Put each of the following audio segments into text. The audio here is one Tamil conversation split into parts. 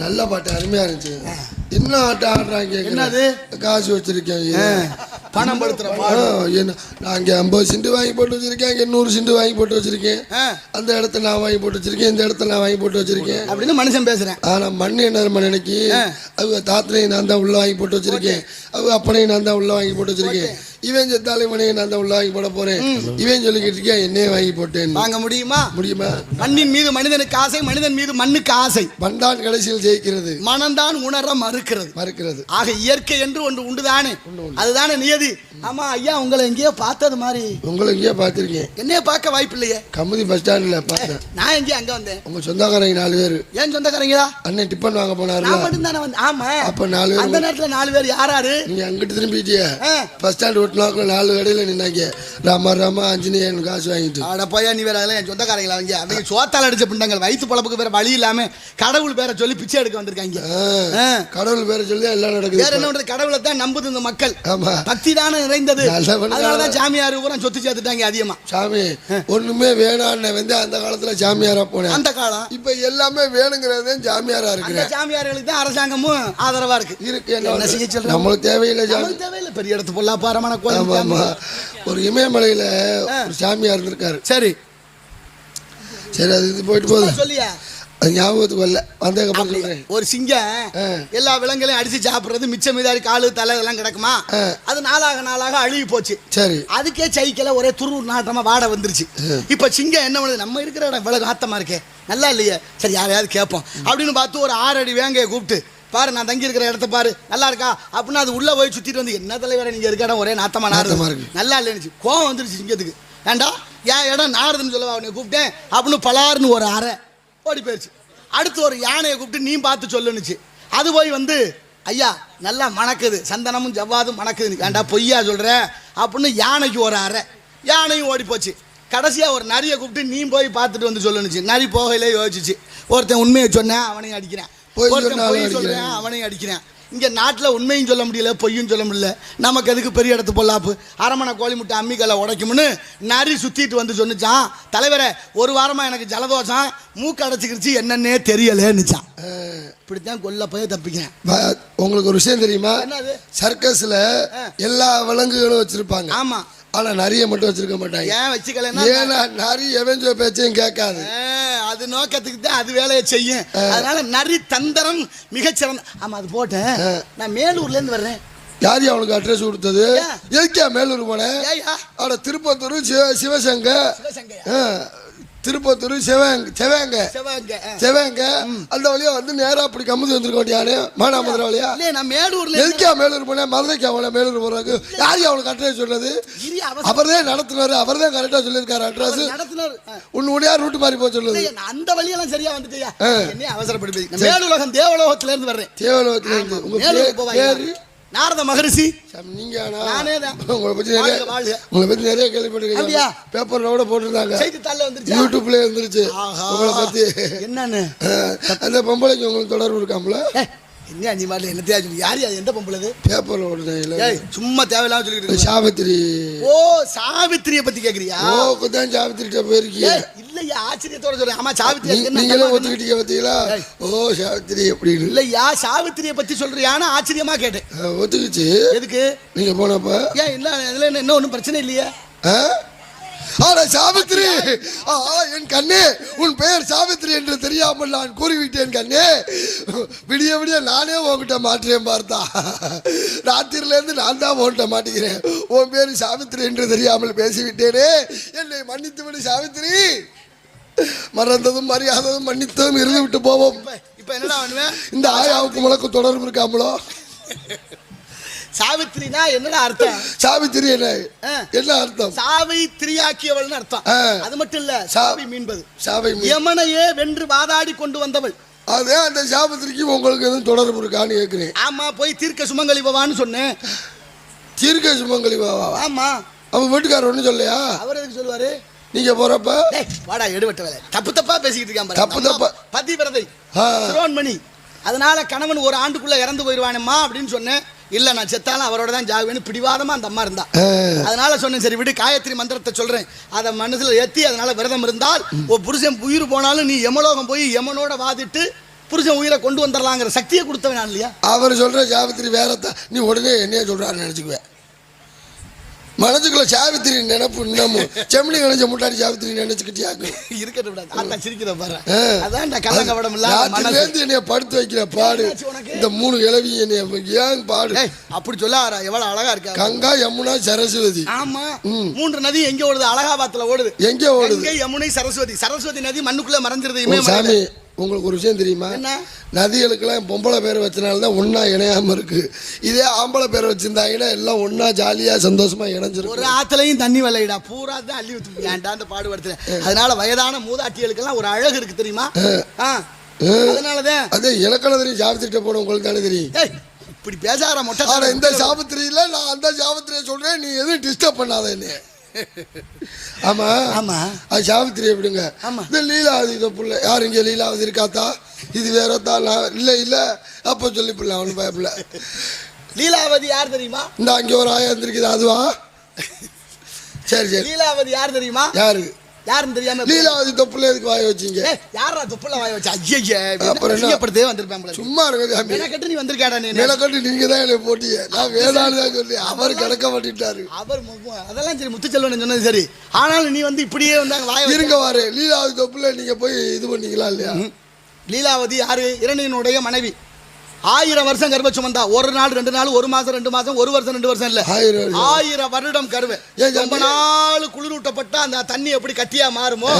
நல்ல பாட்டு அருமையா இருந்துச்சு. என்ன ஆட்டம் ஆடுறாங்க என்னது? காசு வச்சிருக்கேன் பணம் படுத்துற ஆ, என்ன நான் இங்கே ஐம்பது சென்ட் வாங்கி போட்டு வச்சிருக்கேன் இங்கே நூறு சென்ட் வாங்கி போட்டு வச்சிருக்கேன். அந்த இடத்த நான் வாங்கி போட்டு வச்சிருக்கேன் இந்த இடத்த நான் வாங்கி போட்டு வச்சிருக்கேன். அப்படின்னு மனுஷன் பேசுறேன். ஆனா மண் என்ன நம்ம நினைக்கி? அவங்க தாத்தனையும் நான் தான் உள்ள வாங்கி போட்டு வச்சிருக்கேன். அவங்க அப்பனையும் நான் தான் உள்ள வாங்கி போட்டு வச்சிருக்கேன். இவன் செத்தாலே மனையும் நான் தான் உள்ள வாங்கி போட போறேன். இவன் சொல்லிக்கிட்டு இருக்கேன் என்னையே வாங்கி போட்டேன். வாங்க முடியுமா? முடியுமா? மண்ணின் மீது மனிதனுக்கு ஆசை மனிதன் மீது மண்ணுக்கு ஆசை. பண்டான் கடைசியில் ஜெயிக்கிறது. மனம்தான் உணர மறுக்கிறது. மறுக்கிறது. ஆக இயற்கை என்று ஒன்று உண்டுதானே? அதுதானே நியதி. ஆமா ஐயா உங்களை எங்கேயோ பார்த்தது மாதிரி. உங்களை இங்கேயே பார்த்துருக்கேன். என்னைய பார்க்க வாய்ப்பு இல்லையே? கமுதி பஸ் ஸ்டாண்டில் பார்த்தேன். நான் எங்கேயும் அங்க வந்தேன். உங்க சொந்தக்காரங்க நாலு பேர். ஏன் சொந்தக்காரங்களா? அண்ணன் டிஃபன் வாங்க போனார்ல. நான் மட்டும் தானே வந்து ஆமா. அப்ப நாலு பேர் அந்த நேரத்துல நாலு பேர் யாராரு நீங்க அங்கிட்டு திரும்பிட்டிய. பஸ் ஸ்டாண்ட் ஒட்டினாக்குள்ள நாலு கடையில் நின்னாங்க. ராமா ராமா ஆஞ்சநேயன் காசு வாங்கிட்டு. அட போயா நீ வேற அதெல்லாம் என் சொந்தக்காரங்களா? அவங்க அவங்க சோத்தால் அடிச்ச பிண்டங்கள். வயிற்று பழப்புக்கு வேற வழி இல்லாம கடவுள் பேரை சொல்லி பிச்சை எடுக்க வந்திருக்காங்க. கடவுள் பேரை சொல்லி எல்லாம் வேற நடக்குது என்ன பண்றது? கடவுளை தான் நம்புது இந்த மக்கள். ஆமா. பக்தி தானே நிறைந்தது. அதனாலதான் சாமியார் பூரா சொத்து சேர்த்துட்டாங்க அதிகமா. சாமி ஒண்ணுமே வேணான்னு வந்து அந்த காலத்துல சாமியாரா போனேன். அந்த காலம். இப்ப எல்லாமே வேணுங்கிறது சாமியாரா அந்த இருக்கிறேன் சாமியார்களுக்கு தான் அரசாங்கமும் ஆதரவா இருக்கு. இருக்கு என்ன செய்ய சொல்ற? நம்மளுக்கு தேவையில்லை தேவையில்லை. பெரிய இடத்து பொல்லா ஒரு இமயமலையில ஒரு சாமியார் இருந்திருக்காரு. சரி. சரி அது இது போயிட்டு போகுது. சொல்லியா? அது ஞாபகத்துக்கு வரல. வந்ததுக்கப்புறம் சொல்றேன். ஒரு சிங்கம். எல்லா விலங்குகளையும் அடிச்சு சாப்பிடுறது மிச்சம் மீதாரி காலு தலை இதெல்லாம் கிடக்குமா. அது நாளாக நாளாக அழுகி போச்சு. சரி. அதுக்கே சைக்கிள ஒரே துருவு நாட்டமா வாட வந்துருச்சு. இப்ப சிங்கம் என்ன பண்ணுது? நம்ம இருக்கிற இடம் இவ்வளவு ஆத்தமா இருக்கே. நல்லா இல்லையே? சரி யாரையாவது கேட்போம். அப்படின்னு பார்த்து ஒரு ஆறு அடி வேங்கையை கூப்பிட்டு பாரு நான் தங்கி இருக்கிற இடத்த பாரு. நல்லா இருக்கா? அப்படின்னு அது உள்ள போய் சுத்திட்டு வந்து என்ன தலைவரை நீங்க இருக்க ஒரே நாத்தமா நாத்தமா நாறு இருக்கு. நல்லா இல்லைன்னு கோவம் வந்துருச்சு சிங்கத்துக்கு. ஏண்டா என் இடம் நாறுதுன்னு சொல்லவா அவனை கூப்பிட்டேன்? அப்படின்னு பலாருன்னு ஒரு அறை ஓடி போயிடுச்சு அடுத்து ஒரு யானையை கூப்பிட்டு நீ பார்த்து சொல்லுனுச்சு அது போய் வந்து ஐயா நல்லா மணக்குது. சந்தனமும் ஜவ்வாதும் மணக்குது ஏண்டா பொய்யா சொல்ற? அப்படின்னு யானைக்கு ஒரு அறை. யானையும் ஓடி போச்சு. கடைசியா ஒரு நரியை கூப்பிட்டு நீ போய் பார்த்துட்டு வந்து சொல்லுனுச்சு நரி போகையிலே யோசிச்சுச்சு. ஒருத்தன் உண்மையை சொன்னேன் அவனையும் அடிக்கிறேன். பொய். சொல்றேன் அவனையும் அடிக்கிறேன். இங்க நாட்டுல உண்மையும் சொல்ல முடியல பொய்யும் சொல்ல முடியல. நமக்கு எதுக்கு பெரிய இடத்து பொல்லாப்பு? அரமனை கோழி முட்டை அம்மிக்கல்ல உடைக்கும்னு நரி சுத்திட்டு வந்து சொன்னுச்சான் தலைவரே ஒரு வாரமா எனக்கு ஜலதோஷம் மூக்கு அடைச்சிக்கிடுச்சு என்னன்னே தெரியலன்னுச்சான் இப்படித்தான் கொல்ல போய் தப்பிக்கிறேன். உங்களுக்கு ஒரு விஷயம் தெரியுமா? சர்க்கஸ்ல எல்லா விலங்குகளும் வச்சிருப்பாங்க. ஆமா. ஆனா நிறைய மட்டும் வச்சிருக்க மாட்டாங்க. ஏன் வச்சுக்கலன்னா ஏன்னா நிறைய எவஞ்ச பேச்சையும் கேட்காது. அது நோக்கத்துக்கு தான் அது வேலையை செய்யும். அதனால நரி தந்திரம் மிகச்சிறந்த ஆமா அது போட்டேன். நான் மேலூர்ல இருந்து வர்றேன். யார் அவனுக்கு அட்ரஸ் கொடுத்தது? ஏன்? எதுக்கா மேலூர் போனேன் ஆட திருப்பத்தூர் சிவ சிவசங்க. சிவசங்கையா? ஆ, திருப்பத்தூர் சிவங்க. சிவங்க சிவங்க. அந்த வழியா வந்து நேரா அப்படி கம்முது வந்திருக்க மாட்டியானே மானாமதுரை வழியா. நான் மேலூர்ல எதுக்கா மேலூர் போனேன்? மதுரைக்கு அவனை மேலூர் போறாங்க யார் அவனுக்கு அட்ரஸ் சொன்னது? அவசரம். அவர்தான் நடத்துனாரு அவர்தான் கரெக்டா சொல்லியிருக்காரு அட்ரஸ். உன் உடையா ரூட்டு மாறி போக சொல்லுது. அந்த வழியெல்லாம் சரியா வந்துட்டியா? நான் மேலுலகம் தேவலோகத்துல இருந்து வர்றேன். தேவலோகத்துல இருந்து உங்க பேரு? நாரத மகரிஷி. நீங்க நானே தான். உங்களை பத்தி நிறைய. உங்களை பத்தி நிறைய கேள்விப்பட்டிருக்கீங்க? பேப்பர்ல கூட போட்டிருந்தாங்க. யூடியூப்ல இருந்துருச்சு. உங்களை பத்தி. என்னன்னு? அந்த பொம்பளைக்கு உங்களுக்கு தொடர்பு இருக்காம்ல? என்ன நீ மாதிரி என்ன தேவை யார் அது எந்த பொம்பளது பேப்பர்ல ஓடுனாங்கல்ல ஏய் சும்மா தேவையில்லாம சொல்லிட்டு. சாவித்திரி. ஓ சாவித்திரிய பத்தி கேக்குறியா? ஓ தான் சாவித்திரிட்ட போயிருக்கீங்க. ஏய், இல்லையா? ஆச்சரியத்தோட சொல்றேன். ஆமா சாவித்திரி நீங்களே ஒத்துக்கிட்டீங்க பார்த்தீங்களா. ஓ சாவித்திரி அப்படின்னு. இல்லையா? சாவித்திரிய பத்தி சொல்றியான்னு ஆச்சரியமா கேட்டேன். ஒத்துக்குச்சு. எதுக்கு? நீங்க போனப்ப? ஏன் இல்ல இதுல என்ன ஒன்றும் பிரச்சனை இல்லையா? ஆ? ஆடா சாவித்திரி! என் கண்ணே உன் பெயர் சாவித்திரி என்று தெரியாமல் நான் கூறிவிட்டேன் கண்ணே. விடிய விடிய நானே உன்கிட்ட மாற்றேன் பார்த்தா. ராத்திரில இருந்து நான் தான் உன்கிட்ட மாட்டிக்கிறேன். உன் பேர் சாவித்திரி என்று தெரியாமல் பேசிவிட்டேனே. என்னை மன்னித்து விடு சாவித்திரி! மறந்ததும் மரியாததும் மன்னித்ததும் இருந்து விட்டு போவோம். இப்ப என்னடா பண்ணுவேன் இந்த ஆயாவுக்கு முழக்கு தொடர்பு இருக்காமலோ சாவித்திரினா என்னடா அர்த்தம்? சாவித்திரி என்ன. என்ன அர்த்தம்? சாவை திரியாக்கியவள்னு அர்த்தம். அது மட்டும் இல்ல சாவி மீன்பது சாவை யமனையே வென்று வாதாடி கொண்டு வந்தவள். அதே அந்த சாபத்திரிக்கு உங்களுக்கு எதுவும் தொடர்பு இருக்கான்னு கேட்குறேன் ஆமா போய் தீர்க்க சுமங்கலி பவான்னு சொன்னேன். தீர்க்க சுமங்கலி பாவா ஆமா. அவங்க வீட்டுக்காரர் ஒன்றும் சொல்லையா அவர் எதுக்கு சொல்லுவாரு? நீங்க போறப்ப வாடா எடுவட்ட வேலை தப்பு தப்பா பேசிக்கிட்டு இருக்கான். தப்பு தப்பா. பதிவிரதை ஆ. சிரோன்மணி அதனால கணவன் ஒரு ஆண்டுக்குள்ள இறந்து போயிடுவானேம்மா அப்படின்னு சொன்னேன் இல்ல நான் செத்தாலும் அவரோட தான் ஜாகுவேன்னு பிடிவாதமா அந்த அம்மா இருந்தா. அதனால சொன்னேன் சரி விடு காயத்ரி மந்திரத்தை சொல்றேன் அதை மனசுல ஏத்தி அதனால விரதம் இருந்தால் ஒரு புருஷன் உயிர் போனாலும் நீ யமலோகம் போய் யமனோட வாதிட்டு புருஷன் உயிரை கொண்டு வந்துடலாங்கிற சக்தியை கொடுத்தவன் இல்லையா அவர் சொல்ற சாவித்திரி வேறத்தான் நீ உடனே என்னைய சொல்றான்னு நினைச்சுக்குவேன் மனசுக்குள்ள சாவித்திரி நினைப்பு இன்னமும். செம்மணி கணிச்ச முட்டாடி சாவித்திரி நினைச்சுக்கிட்டியாக்கு இருக்கட்டும் சிரிக்கிற பாரு. ராத்திரிலேருந்து என்னைய படுத்து வைக்கிற பாடு? இந்த மூணு கிழவி என்னைய ஏன் பாடு? அப்படி சொல்லாரா எவ்வளவு அழகா இருக்கா? கங்கா யமுனா சரஸ்வதி. ஆமா. மூன்று நதி எங்க ஓடுது? அலகாபாத்ல ஓடுது. எங்க ஓடுது? யமுனை சரஸ்வதி. சரஸ்வதி நதி மண்ணுக்குள்ள மறைஞ்சிருது. சாமி. உங்களுக்கு ஒரு விஷயம் தெரியுமா? என்ன? நதிகளுக்கெல்லாம் பொம்பளை பேர் வச்சனால தான் ஒன்றா இணையாம இருக்கு. இதே ஆம்பளை பேர் வச்சிருந்தாங்கன்னா எல்லாம் ஒன்றா ஜாலியாக சந்தோஷமா ஒரு இணைஞ்சிருக்கும் ஆத்துலயும் தண்ணி வரலைடா பூரா தான் அள்ளி ஊத்து ஏன்டா அந்த பாடுபடுத்துற? அதனால வயதான மூதாட்டிகளுக்கெல்லாம் ஒரு அழகு இருக்கு தெரியுமா? ஆ. அதனாலதான். அதே இலக்கணம் தெரியும் சாவித்திரிட்ட போன உங்களுக்கு தானே தெரியும். இப்படி பேசார மொட்டை இந்த சாவித்திரியில நான் அந்த சாவித்திரியை சொல்றேன் நீ எதுவும் டிஸ்டர்ப் பண்ணாத என்னைய ஆமா. ஆமா. அது சாவித்திரி எப்படிங்க ஆமா. இந்த லீலாவதி இந்த புள்ள யார் இங்க லீலாவதி இருக்காத்தா? இது வேற தான் இல்ல இல்ல. அப்போ சொல்லி பிள்ளை அவனு பயப்பில்ல லீலாவதி யார் தெரியுமா? இந்த அங்க ஒரு ஆயா இருந்திருக்குது. அதுவா? சரி சரி. லீலாவதி யார் தெரியுமா? யாரு? யாருன்னு தெரியாம லீலாவதி தொப்புல எதுக்கு வாய வச்சீங்க? யாரா துப்புல வாய வச்சா? ஐயே அப்புறம் என்ன? வந்திருப்பேன். சும்மா இருங்க சாமி. மெனக்கெட்டு நீ வந்திருக்காடா நீ நிலக்கட்டு நீங்க தான் என்னை போட்டீங்க. நான் தான் சொல்லி அவர் கிடக்க மாட்டிட்டாரு. அவர் அதெல்லாம் சரி முத்துச்செல்வன் சொன்னது? சரி. ஆனாலும் நீ வந்து இப்படியே வந்தாங்க வாய இருங்க வாரு. லீலாவதி தொப்புல நீங்க போய் இது பண்ணீங்களா இல்லையா? லீலாவதி யாரு? இரணியனுடைய மனைவி. ஆயிரம் வருஷம் கர்ப்ப சுமந்தா ஒரு நாள் ரெண்டு நாள் ஒரு மாசம் ரெண்டு மாசம் ஒரு வருஷம் ரெண்டு வருஷம் இல்ல. ஆயிரம் வருடம் கருவு. ரொம்ப? நாள் குளிரூட்டப்பட்ட அந்த தண்ணி எப்படி கட்டியா மாறுமோ.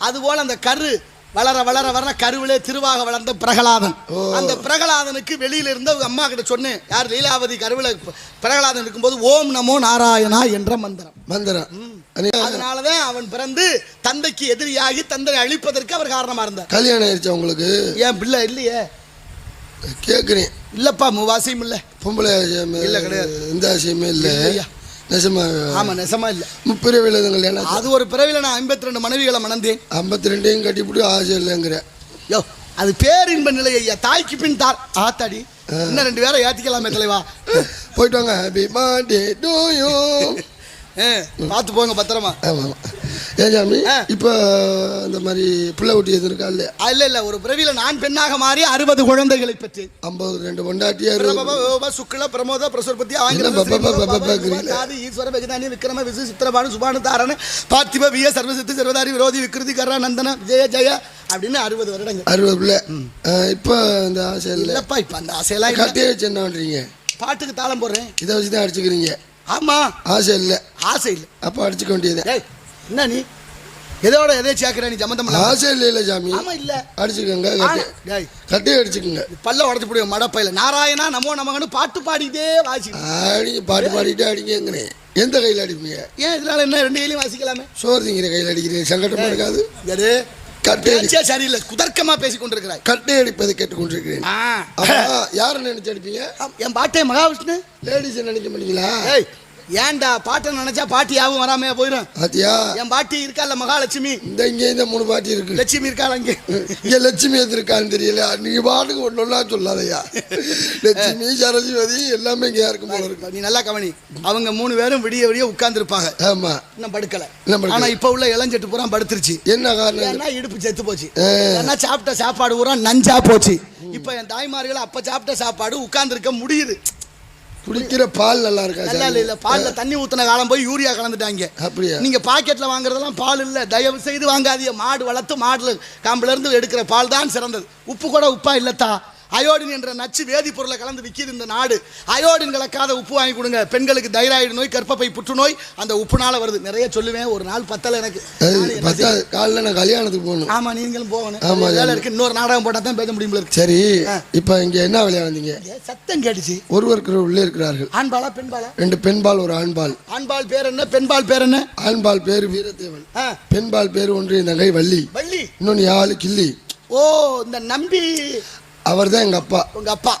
அது போல அந்த கரு வளர வளர வளர கருவிலே திருவாக வளர்ந்த பிரகலாதன். அந்த பிரகலாதனுக்கு வெளியில இருந்து அவங்க அம்மா கிட்ட சொன்னேன் யார் லீலாவதி கருவில பிரகலாதன் இருக்கும்போது ஓம் நமோ நாராயணா என்ற மந்திரம். மந்திரம். அதனாலதான் அவன் பிறந்து தந்தைக்கு எதிரியாகி தந்தை அழிப்பதற்கு அவர் காரணமா இருந்தார். கல்யாணம் ஆயிடுச்சா உங்களுக்கு? ஏன் பிள்ளை இல்லையே? கேட்குறேன் இல்லப்பா முவாசியம் இல்ல. பொம்பளை இல்ல, கிடையாது. எந்த ஆசையுமே இல்லை. இல்லையா. நெசமா ஆமா நெசமா இல்ல. முப்பிரவில கல்யாணம் அது ஒரு பிறவில நான் ஐம்பத்தி ரெண்டு மனைவிகளை மணந்தேன். ஐம்பத்தி ரெண்டையும் கட்டிவிட்டு ஆசை இல்லைங்கிற. யோ அது பேரின்ப நிலை ஐயா. தாய்க்கு பின் தார் ஆத்தாடி. இன்னும் ரெண்டு பேரை ஏத்திக்கலாமே தலைவா? போயிட்டு வாங்க. Happy birthday to you ah, பார்த்து போங்க பத்திரமா. ஆமாம் ஆமாம் ஆ. இப்போ இந்த மாதிரி பிள்ளை குட்டி எதுவும் இருக்கா? இல்லையா? இல்ல இல்ல. ஒரு பிறவில நான் பெண்ணாக மாறி அறுபது குழந்தைகளை பெற்றேன் ஐம்பது ரெண்டு பொண்டாட்டியா சுக்ல பிரமோத பிரசுரபதி ஈஸ்வர வெகதானி விக்ரம விசு சித்திரபானு சுபானு தாரண பார்த்திப விய சர்வசித்து சர்வதாரி விரோதி விக்ருதி கர்ண நந்தன ஜெய ஜெய அப்படின்னு அறுபது வருடங்கள். அறுபது பிள்ளை. இப்போ இந்த ஆசை இல்லை. இல்லப்பா இப்ப அந்த ஆசையெல்லாம் கட்டியே வச்சு என்ன பண்ணுறீங்க பாட்டுக்கு தாளம் போடுறேன். இதை வச்சு தான் அடிச்சுக்கிறீங்க. ஆமா. ஆசை இல்லை. ஆசை இல்ல. அப்போ அடிச்சுக்க வேண்டியது. ஏய் என்ன நீ எதோட எதை சேர்க்கிற நீ சம்மந்தம்? ஆசை இல்லை இல்லை சாமி. ஆமா இல்ல. அடிச்சுக்கோங்க கட்டி. அடிச்சுக்கோங்க. பல்ல உடச்சு போடுவோம் மடப்பையில. நாராயணா நமோ நமகன்னு பாட்டு பாடிட்டே வாசி. அடிங்க பாட்டு பாடிட்டு அடிங்கிறேன் எந்த கையில் அடிப்பீங்க? ஏன் இதனால என்ன ரெண்டு கையிலையும் வாசிக்கலாமே? சோறு திங்கிற கையில் அடிக்கிறீங்க சங்கடமா இருக்காது எது கட்டை சரியில்லை குதர்க்கமா பேசி கொண்டிருக்கிறாய் கட்டை அடிப்பதை கேட்டுக்கொண்டிருக்கிறேன். யாரை நினைச்சு அடிப்பீங்க? என் பாட்டே மகாவிஷ்ணு. லேடிஸ் நினைக்க மாட்டீங்களா? ஏன்டா பாட்டை நினைச்சா பாட்டி யாவும் வராம போயிடும் பாத்தியா? என் பாட்டி இருக்கால மகாலட்சுமி? இந்த இங்கே இந்த மூணு பாட்டி இருக்கு. லட்சுமி இருக்காள் அங்கே இங்க லட்சுமி எது இருக்கான்னு தெரியல. நீங்க பாட்டுக்கு ஒன்னொன்னா சொல்லாதயா? லட்சுமி சரஸ்வதி எல்லாமே இங்கே இருக்கும் போல இருக்கு. நீ நல்லா கவனி. அவங்க மூணு பேரும் விடிய விடிய உட்கார்ந்து இருப்பாங்க ஆமா. இன்னும் படுக்கல. ஆனா இப்ப உள்ள இளஞ்செட்டு பூரா படுத்துருச்சு. என்ன காரணம்? இடுப்பு செத்து போச்சு. ஏன்னா சாப்பிட்ட சாப்பாடு பூரா நஞ்சா போச்சு. இப்ப என் தாய்மார்கள் அப்ப சாப்பிட்ட சாப்பாடு உட்கார்ந்து இருக்க முடியுது. குடிக்கிற பால் நல்லா இருக்கா நல்லா இல்ல இல்ல பால்ல தண்ணி ஊத்துன காலம் போய் யூரியா கலந்துட்டாங்க. அப்படியா? நீங்க பாக்கெட்ல வாங்குறதெல்லாம் பால் இல்ல. தயவு செய்து வாங்காதீங்க. மாடு வளர்த்து மாடுல காம்புல இருந்து எடுக்கிற பால் தான் சிறந்தது. உப்பு கூட உப்பா இல்லத்தா. அயோடின் என்ற நச்சு வேதிப்பொருளை கலந்து விற்கிது இந்த நாடு. அயோடின் கலக்காத உப்பு வாங்கி கொடுங்க. பெண்களுக்கு தைராய்டு நோய் கர்ப்பப்பை புற்றுநோய் அந்த உப்புனால வருது. நிறைய சொல்லுவேன். ஒரு நாள் பத்தல எனக்கு. காலைல நான் கல்யாணத்துக்கு போகணும். ஆமா நீங்களும் போகணும். ஆமா, வேலை. இருக்கு. இன்னொரு நாடகம் போட்டா தான் பேச முடியும் சரி. இப்போ இங்க என்ன விளையா வந்தீங்க? ஏ, சத்தம் கேட்டுச்சு. ஒருவருக்கு உள்ளே இருக்கிறார்கள். ஆண்பாலா பெண்பாலா? ரெண்டு பெண்பால் ஒரு ஆண்பால். ஆண்பால் பேர் என்ன? பெண்பால் பேர் என்ன? ஆண்பால் பேர் வீரத்தேவன். ஆ, பெண்பால் பேர் ஒன்று என் தங்கை வள்ளி. வள்ளி. இன்னொன்று யாழ் கிள்ளி. ஓ இந்த நம்பி அவர் தான் எங்க அப்பா. உங்க அப்பா.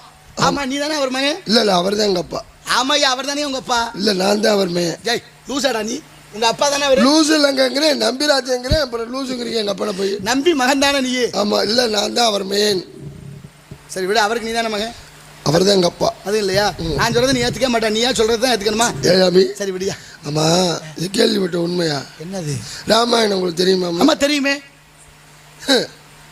ஆமா. நீ தானே அவர் மகன்? இல்ல இல்ல அவர் தான் எங்க அப்பா. ஆமாய்யா அவர் தானே உங்க அப்பா? இல்ல நான் தான் அவர் மேயன் ஜெய் லூசாடா நீ. உங்க அப்பா தானே அவரு? லூசு இல்லைங்கிறேன் நம்பிராஜங்கிறேன் அப்புறம் லூசுங்கிறீங்க எங்க அப்பனை போய். நம்பி மகன் தானே நீ? ஆமா இல்ல நான் தான் அவர் மேயன் சரி விட அவருக்கு நீ தானே மகன்? அவர் தான் எங்க அப்பா. அது இல்லையா? நான் சொல்றது நீ ஏத்துக்க மாட்டேன் நீயா சொல்றது தான் ஏத்துக்கணுமா? ஏழாமி சரி விடியா. ஆமா இது கேள்விப்பட்ட உண்மையா? என்னது? ராமாயணம் உங்களுக்கு தெரியுமா ஆமா தெரியுமே.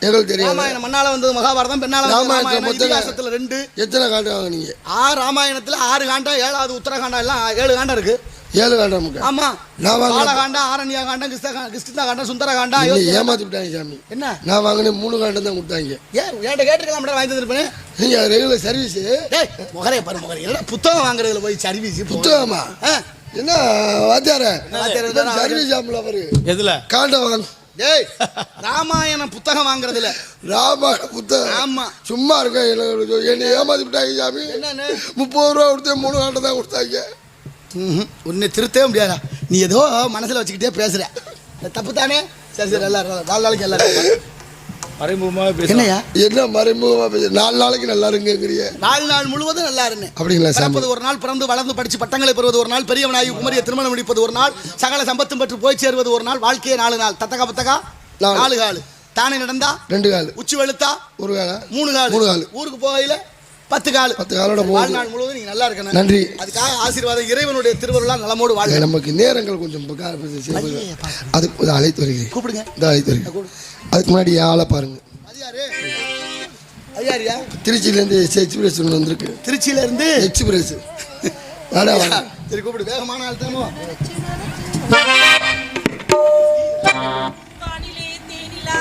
எங்களுக்கு ராமாயணம் மண்ணால வந்தது மகாபாரதம் பெண்ணால ராமாயணம் இதிகாசத்துல ரெண்டு. எத்தனை காண்டம் வாங்குனீங்க? ஆறு ராமாயணத்துல ஆறு காண்டம் ஏழாவது உத்தரகாண்டம் எல்லாம் ஏழு காண்டம் இருக்கு. ஏழு காண்டம் ஆமா. நான் வாங்கின- பாலகாண்டம் ஆரண்யா காண்டம் கிருஷ்ண கிருஷ்ணா காண்டம் சுந்தர அயோத்தியா ஏமாத்தி விட்டாங்க சாமி. என்ன? நான் வாங்கினேன் மூணு காண்டம் தான் கொடுத்தாங்க. ஏன் என்கிட்ட கேட்டுருக்கலாம் வாங்கி தந்துருப்பேன். நீங்கள் ரெகுலர் சர்வீஸ் முகரைய பாரு முகரை என்ன புத்தகம் வாங்குறதுல போய் சர்வீஸ் புத்தகமா? என்ன வாத்தியார? சர்வீஸ் ஆம்பளை அவரு எதுல? காண்டம் வாங்க டேய் ராமாயணம் புத்தகம் வாங்குறதுல ராமாயண புத்தகம். ஆமா. சும்மா இருக்க என்னை ஏமாத்தி விட்டாங்க சாமி. என்னன்னு? முப்பது ரூபா கொடுத்து மூணு காண்டம் தான் கொடுத்தாங்க. உன்னை திருத்தவே முடியாதா நீ ஏதோ மனசுல வச்சுக்கிட்டே பேசுற. அது தப்பு தானே சரி சரி எல்லாரும் நாலு நாளைக்கு எல்லாரும் மறைமுகமாக பேச என்னையா என்ன மறைமுகமா பேச? நாலு நாளைக்கு நல்லா இருங்கிறிய நாலு நாள் முழுவதும் நல்லா இருந்தேன் அப்படிங்களா சாமி? பிறப்பது ஒரு நாள் பிறந்து வளர்ந்து படிச்சு பட்டங்களை பெறுவது ஒரு நாள் பெரியவனாகி குமரிய திருமணம் முடிப்பது ஒரு நாள் சகல சம்பத்தும் பெற்று போய் சேருவது ஒரு நாள் வாழ்க்கையே நாலு நாள். தத்தகா பத்தகா? நாலு. நாலு காலு. தானே நடந்தா? ரெண்டு கால். உச்சி வெளுத்தா? ஒரு கால? மூணு கால். மூணு காலு. ஊருக்கு போகையில? பத்து கால் பத்து காலோட வாழ்நாள் முழுவதும் நீங்க நல்லா இருக்கணும். நன்றி. அதுக்காக ஆசீர்வாதம் இறைவனுடைய திருவருளால் நலமோடு வாழ்க. நமக்கு நேரங்கள் கொஞ்சம். அதுக்கு அழைத்து வருகிறேன். கூப்பிடுங்க. இந்த அழைத்து வருகிறேன். அதுக்கு முன்னாடி ஆளை பாருங்க. அது யாரு அது யாரியா திருச்சியிலேருந்து? எக்ஸ்பிரஸ் ஒன்று வந்திருக்கு திருச்சியில இருந்து எக்ஸ்பிரஸ் சரி கூப்பிடு. வேகமான ஆள் தானோ? வானிலே தேனிலா.